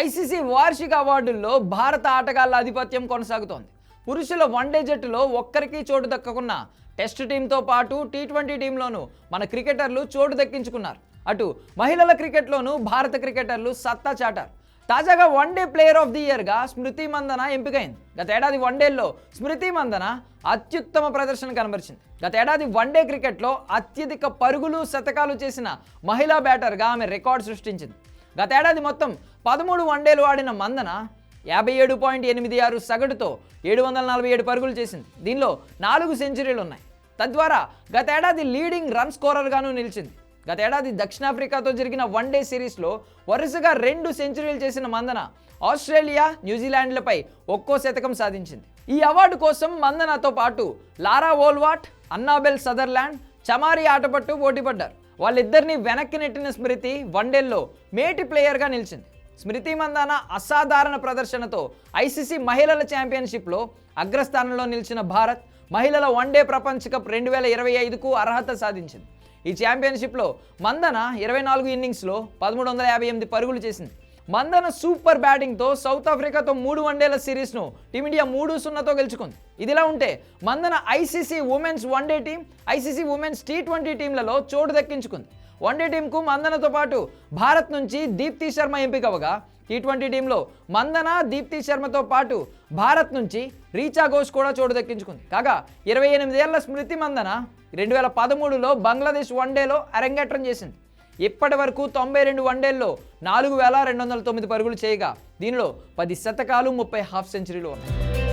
ICC వార్షిక అవార్డుల్లో భారత ఆటగాళ్ళ ఆధిపత్యం కొనసాగుతోంది. పురుషుల వన్డే జట్టులో ఒక్కరికి చోటు దక్కకున్న టెస్ట్ టీంతో పాటు టీ ట్వంటీ టీంలోనూ మన క్రికెటర్లు చోటు దక్కించుకున్నారు. అటు మహిళల క్రికెట్లోనూ భారత క్రికెటర్లు సత్తా చాటారు. తాజాగా one day player of the ఇయర్గా Smriti Mandhana ఎంపికైంది. గత ఏడాది వన్డేల్లో స్మృతి మందన అత్యుత్తమ ప్రదర్శన కనబరిచింది. గత ఏడాది వన్డే క్రికెట్లో అత్యధిక పరుగులు శతకాలు చేసిన మహిళా బ్యాటర్గా ఆమె రికార్డు సృష్టించింది. గతేడాది మొత్తం పదమూడు వన్డేలు ఆడిన మందన యాభై ఏడు పాయింట్ ఎనిమిది ఆరు సగటుతో ఏడు వందల నలభై ఏడు పరుగులు చేసింది. దీనిలో నాలుగు సెంచరీలు ఉన్నాయి తద్వారా గతేడాది లీడింగ్ రన్ స్కోరర్గాను నిలిచింది. గతేడాది దక్షిణాఫ్రికాతో జరిగిన వన్డే సిరీస్లో వరుసగా రెండు సెంచరీలు చేసిన మందన ఆస్ట్రేలియా న్యూజిలాండ్లపై ఒక్కో శతకం సాధించింది. ఈ అవార్డు కోసం మందనతో పాటు Laura Wolvaardt Annabel Sutherland Chamari Athapaththu పోటీపడ్డారు. వాళ్ళిద్దరిని వెనక్కి నెట్టిన స్మృతి వన్డేల్లో మేటి ప్లేయర్గా నిలిచింది. స్మృతి మందాన అసాధారణ ప్రదర్శనతో ఐసీసీ మహిళల ఛాంపియన్షిప్లో అగ్రస్థానంలో నిలిచిన భారత్ మహిళల వన్డే ప్రపంచ కప్ రెండు వేల ఇరవై ఐదుకు అర్హత సాధించింది. ఈ ఛాంపియన్షిప్లో మందన ఇరవై నాలుగు ఇన్నింగ్స్లో పదమూడు వందల యాభై ఎనిమిది పరుగులు చేసింది. మందన సూపర్ బ్యాటింగ్తో సౌత్ ఆఫ్రికాతో మూడు వన్డేల సిరీస్ను టీమిండియా మూడు సున్నాతో గెలుచుకుంది. ఇదిలా ఉంటే Mandhana ICC women's one day team ICC women's T twenty టీంలలో చోటు దక్కించుకుంది. వన్డే టీంకు మందనతో పాటు భారత్ నుంచి దీప్తి శర్మ ఎంపికవగా టీ ట్వంటీ టీంలో మందన దీప్తి శర్మతో పాటు భారత్ నుంచి రీచా ఘోష్ కూడా చోటు దక్కించుకుంది. కాగా ఇరవై ఎనిమిదేళ్ళ స్మృతి మందన రెండు వేల పదమూడులో బంగ్లాదేశ్ వన్డేలో అరంగేట్రం చేసింది. ఇప్పటి వరకు తొంభై రెండు వన్డేల్లో నాలుగు వేల రెండు వందల తొమ్మిది పరుగులు చేయగా దీనిలో పది శతకాలు ముప్పై హాఫ్ సెంచరీలు ఉన్నాయి.